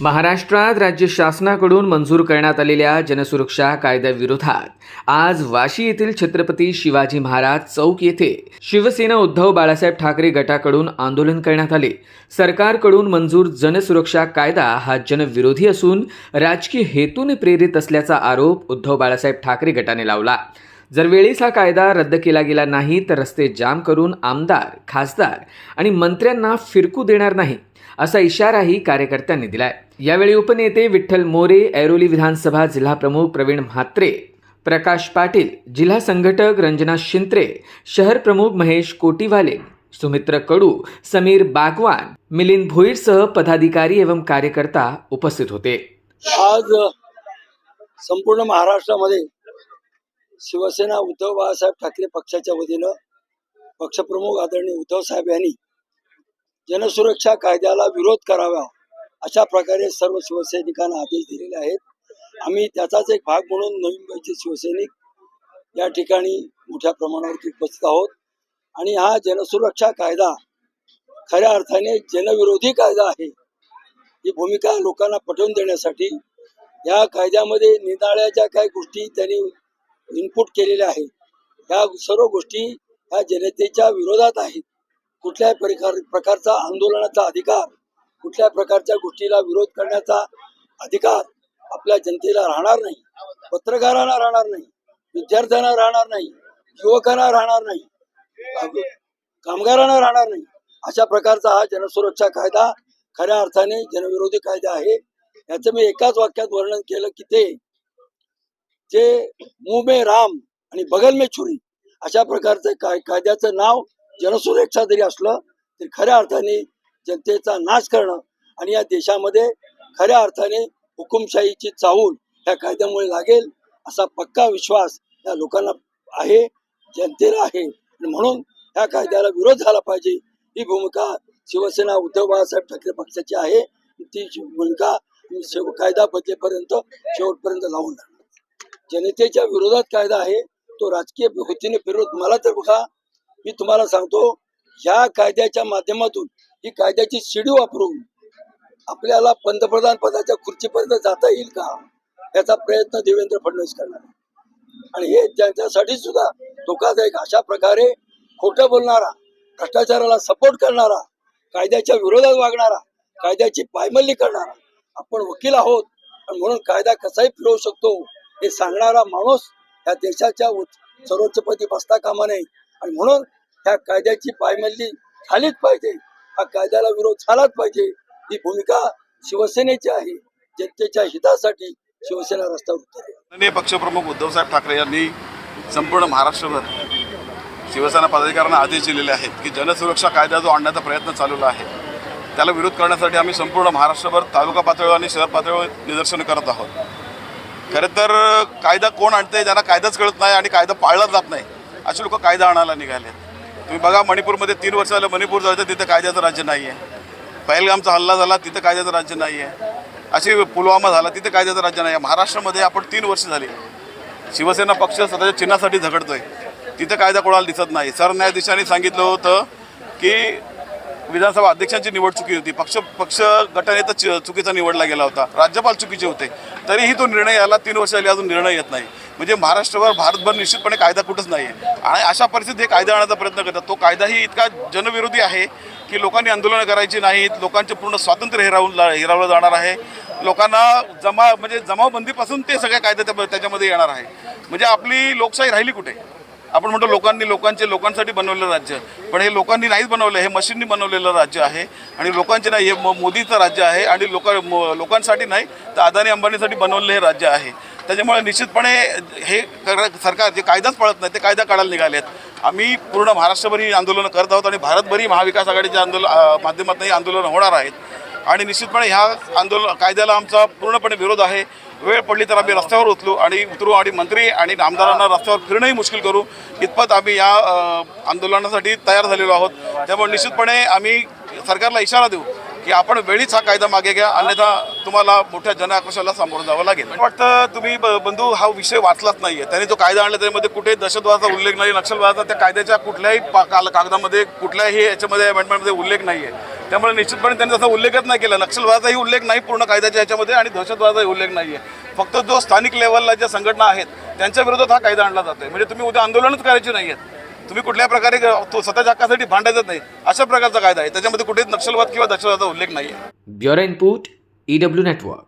महाराष्ट्रात राज्य शासनाकडून मंजूर करण्यात आलेल्या जनसुरक्षा कायद्याविरोधात आज वाशी येथील छत्रपती शिवाजी महाराज चौक येथे शिवसेना उद्धव बाळासाहेब ठाकरे गटाकडून आंदोलन करण्यात आले. सरकारकडून मंजूर जनसुरक्षा कायदा हा जनविरोधी असून राजकीय हेतूने प्रेरित असल्याचा आरोप उद्धव बाळासाहेब ठाकरे गटाने लावला. जर वेळीच हा कायदा रद्द केला गेला नाही तर रस्ते जाम करून आमदार खासदार आणि मंत्र्यांना फिरकू देणार नाही असा इशाराही कार्यकर्त्यांनी दिलाय. यावेळी उपनेते विठ्ठल मोरे ऐरोली विधानसभा जिल्हा प्रमुख प्रवीण म्हात्रे प्रकाश पाटील जिल्हा संघटक रंजना शिंत्रे शहर प्रमुख महेश कोटीवाले सुमित्र कडू समीर बागवान मिलिंद भोईरसह पदाधिकारी एवं कार्यकर्ता उपस्थित होते. आज संपूर्ण महाराष्ट्रामध्ये शिवसेना उद्धव बाळासाहेब ठाकरे पक्षाच्या वतीनं पक्षप्रमुख आदरणीय उद्धव साहेब यांनी जनसुरक्षा कायद्याला विरोध करावा अशा प्रकारे सर्व शिवसैनिकांना आदेश दिलेले आहेत. आम्ही त्याचाच एक भाग म्हणून नवीन मुंबईचे शिवसैनिक या ठिकाणी मोठ्या प्रमाणावरती उपस्थित आहोत. आणि हा जनसुरक्षा कायदा खऱ्या अर्थाने जनविरोधी कायदा आहे. ही भूमिका लोकांना पटवून देण्यासाठी या कायद्यामध्ये निनाळ्या ज्या काही गोष्टी त्यांनी इनपुट केलेल्या आहेत. ह्या सर्व गोष्टी ह्या जनतेच्या विरोधात आहेत. कुठल्याही प्रकार प्रकारचा आंदोलनाचा अधिकार कुठल्या प्रकारच्या गोष्टीला विरोध करण्याचा अधिकार आपल्या जनतेला राहणार नाही. पत्रकारांना राहणार नाही. विद्यार्थ्यांना राहणार नाही. युवकांना राहणार नाही. कामगारांना राहणार नाही. अशा प्रकारचा हा जनसुरक्षा कायदा खऱ्या अर्थाने जनविरोधी कायदा आहे. याचं मी एकाच वाक्यात वर्णन केलं की ते जे मुंह मे राम आणि बगल मे छुरी अशा प्रकारचं काय कायद्याचं नाव जनसुरक्षा जरी असलं तरी खऱ्या अर्थाने जनतेचा नाश करणं आणि या देशामध्ये खऱ्या अर्थाने हुकुमशाहीची चाहूल या कायद्यामुळे लागेल असा पक्का विश्वास या लोकांना आहे जनतेला आहे. आणि म्हणून या कायद्याला विरोध झाला पाहिजे. ही भूमिका शिवसेना उद्धव बाळासाहेब ठाकरे पक्षाची आहे. ती भूमिका शेव- कायदा बदलेपर्यंत शेवटपर्यंत लावून जनतेच्या विरोधात कायदा आहे. तो राजकीय होतीने विरोध मला तर बघा मी तुम्हाला सांगतो ह्या कायद्याच्या माध्यमातून ही कायद्याची शिडी वापरून आपल्याला पंतप्रधान पदाच्या खुर्चीपर्यंत जाता येईल का? याचा प्रयत्न देवेंद्र फडणवीस करणार आणि हे त्यांच्यासाठी सुद्धा धोकादायक अशा प्रकारे खोटं बोलणारा भ्रष्टाचाराला सपोर्ट करणारा कायद्याच्या विरोधात वागणारा कायद्याची पायमल्ली करणारा आपण वकील आहोत. आणि म्हणून कायदा कसाही फिरवू शकतो हे सांगणारा माणूस या देशाच्या सर्वोच्चपदी बसता कामा नये. आणि म्हणून ह्या कायद्याची पायमल्ली झालीच पाहिजे. हा कायद्याला विरोध झालाच पाहिजे. ही भूमिका शिवसेनेची आहे. जनतेच्या हितासाठी शिवसेना रस्त्यावर उतरली. पक्षप्रमुख उद्धवसाहेब ठाकरे यांनी संपूर्ण महाराष्ट्रभर शिवसेना पदाधिकाऱ्यांना आदेश दिलेले आहेत की जनसुरक्षा कायदा जो आणण्याचा प्रयत्न चालवला आहे. त्याला विरोध करण्यासाठी आम्ही संपूर्ण महाराष्ट्रभर तालुका पातळीवर आणि शहर पातळीवर निदर्शनं करत आहोत. खरं तर कायदा कोण आणते ज्यांना कायदाच कळत नाही आणि कायदा पाळला जात नाही असे लोक कायदा आणायला निघाले आहेत तुम्ही बघा मणिपूरमध्ये तीन वर्ष झालं मणिपूर जायचं तिथं कायद्याचं राज्य नाही आहे पहलगामचा हल्ला झाला तिथं कायद्याचं राज्य नाही आहे असे पुलवामा झाला तिथं कायद्याचं राज्य नाही आहे महाराष्ट्रामध्ये आपण तीन वर्ष झाली. शिवसेना पक्ष स्वतःच्या चिन्हासाठी झगडतोय. तिथं कायदा कोणाला दिसत नाही. सरन्यायाधीशांनी सांगितलं होतं की विधानसभा अध्यक्षांची निवड चुकी होती. पक्ष पक्ष गटाने तर चुकीचा निवडला गेला होता. राज्यपाल चुकीचे होते. तरीही तो निर्णय आला तीन वर्ष आली अजून निर्णय येत नाही. म्हणजे महाराष्ट्रभर भारतभर निश्चितपणे कायदा कुठंच नाही आहे आणि अशा परिस्थितीत हे कायदा आणण्याचा प्रयत्न करतात. तो कायदाही इतका जनविरोधी आहे की लोकांनी आंदोलनं करायची नाहीत. लोकांचे पूर्ण स्वातंत्र्य हिरावून हिरावलं जाणार आहे. लोकांना जमा म्हणजे जमावबंदीपासून ते सगळ्या कायदे त्या- त्याच्यामध्ये येणार आहे. म्हणजे आपली लोकशाही राहिली कुठे? आपण म्हणतो लोकांनी लोकांचे लोकांसाठी बनवलेलं राज्य पण हे लोकांनी नाहीच बनवलं हे मशीननी बनवलेलं राज्य आहे. आणि लोकांचे नाही हे मोदीचं राज्य आहे आणि लोक लोकांसाठी नाही तर अदानी अंबानीसाठी बनवलेलं हे राज्य आहे. त्याच्यामुळे निश्चितपणे हे कर- सरकार जे कायदाच पळत नाही ते कायदा काढायला निघाले आहेत. आम्ही पूर्ण महाराष्ट्रभर ही आंदोलनं करत आहोत आणि भारतभरही महाविकास आघाडीच्या आंदोलन माध्यमातून ही आंदोलनं होणार आहेत. आणि निश्चितपणे ह्या आंदोलन कायद्याला आमचा पूर्णपणे विरोध आहे. वेळ पडली तर आम्ही रस्त्यावर उतरू आणि उतरू आणि मंत्री आणि आमदारांना रस्त्यावर फिरणंही मुश्किल करू. इतपत आम्ही या आंदोलनासाठी तयार झालेलो आहोत. त्यामुळे निश्चितपणे आम्ही सरकारला इशारा देऊ की आपण वेळीच हा कायदा मागे घ्या अन्यथा तुम्हाला मोठ्या जनआक्रोशाला सामोरं जावं लागेल. वाटतं तुम्ही ब- बंधू हा विषय वाचलाच नाही आहे त्यांनी जो कायदा आणला त्यामध्ये कुठे दहशतवादाचा उल्लेख नाही नक्षलवादाचा त्या कायद्याच्या कुठल्याही पा- काल- कागदामध्ये कुठल्याही याच्यामध्ये अमेंडमेंटमध्ये उल्लेख नाही आहे त्यामुळे निश्चितपणे त्यांनी तसा उल्लेखच नाही केला. नक्षलवादाचाही उल्लेख नाही पूर्ण कायद्याच्या ह्याच्यामध्ये आणि दहशतवादाचाही उल्लेख नाहीये. फक्त जो स्थानिक लेवलला ज्या संघटना आहेत त्यांच्या विरोधात हा कायदा आणला जातोय. म्हणजे तुम्ही उद्या आंदोलनच करायची नाही आहेत तुम्ही कुठल्या प्रकारे तो स्वतःच्या हक्कासाठी भांडायचं नाही. अशा प्रकारचा कायदा आहे. त्याच्यामध्ये कुठेच नक्षलवाद किंवा दहशतवादाचा उल्लेख नाही आहे ब्युरो इनपुट ईडब्ल्यू नेटवर्क